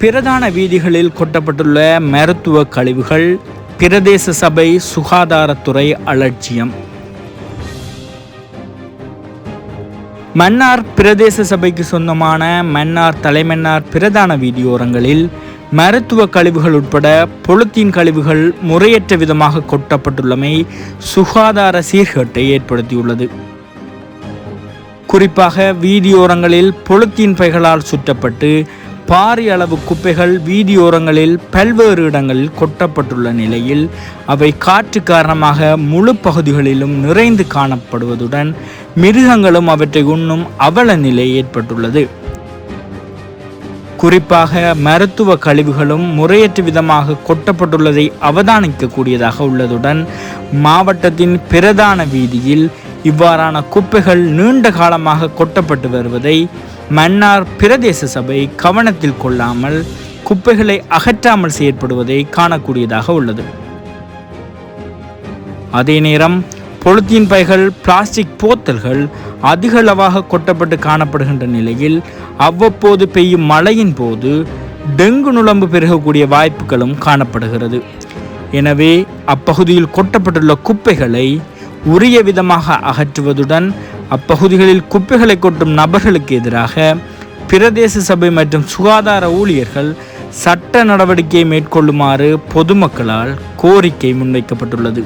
பிரதான வீதிகளில் கொட்டப்பட்டுள்ள மருத்துவ கழிவுகள் பிரதேச சபை சுகாதாரத்துறை அலட்சியம். மன்னார் பிரதேச சபைக்கு சொந்தமான மன்னார் தலைமன்னார் பிரதான வீதியோரங்களில் மருத்துவ கழிவுகள் உட்பட பொலித்தீன் கழிவுகள் முறையற்ற விதமாக கொட்டப்பட்டுள்ளமை சுகாதார சீர்கேட்டை ஏற்படுத்தியுள்ளது. குறிப்பாக வீதியோரங்களில் பொலித்தீன் பைகளால் சுற்றப்பட்டு பாரிய அளவு குப்பைகள் வீதியோரங்களில் பல்வேறு இடங்களில் கொட்டப்பட்டுள்ள நிலையில் அவை காற்று காரணமாக முழு பகுதிகளிலும் நிறைந்து காணப்படுவதுடன் மிருகங்களும் அவற்றை உண்ணும் அவல நிலை ஏற்பட்டுள்ளது. குறிப்பாக மருத்துவ கழிவுகளும் முறையற்ற விதமாக கொட்டப்பட்டுள்ளதை அவதானிக்கக்கூடியதாக உள்ளதுடன் மாவட்டத்தின் பிரதான வீதியில் இவ்வாறான குப்பைகள் நீண்ட காலமாக கொட்டப்பட்டு வருவதை மன்னார் பிரதேச சபை கவனத்தில் கொள்ளாமல் குப்பைகளை அகற்றாமல் செயற்படுவதை காணக்கூடியதாக உள்ளது. அதே நேரம் பொலித்தீன் பைகள் பிளாஸ்டிக் போத்தல்கள் அதிகளவாக கொட்டப்பட்டு காணப்படுகின்ற நிலையில் அவ்வப்போது பெய்யும் மழையின் போது டெங்கு நுழம்பு பெருகக்கூடிய வாய்ப்புகளும் காணப்படுகிறது. எனவே அப்பகுதியில் கொட்டப்பட்டுள்ள குப்பைகளை உரிய விதமாக அகற்றுவதுடன் அப்பகுதிகளில் குப்பைகளை கொட்டும் நபர்களுக்கு எதிராக பிரதேச சபை மற்றும் சுகாதார ஊழியர்கள் சட்ட நடவடிக்கையை மேற்கொள்ளுமாறு பொதுமக்களால் கோரிக்கை முன்வைக்கப்பட்டுள்ளது.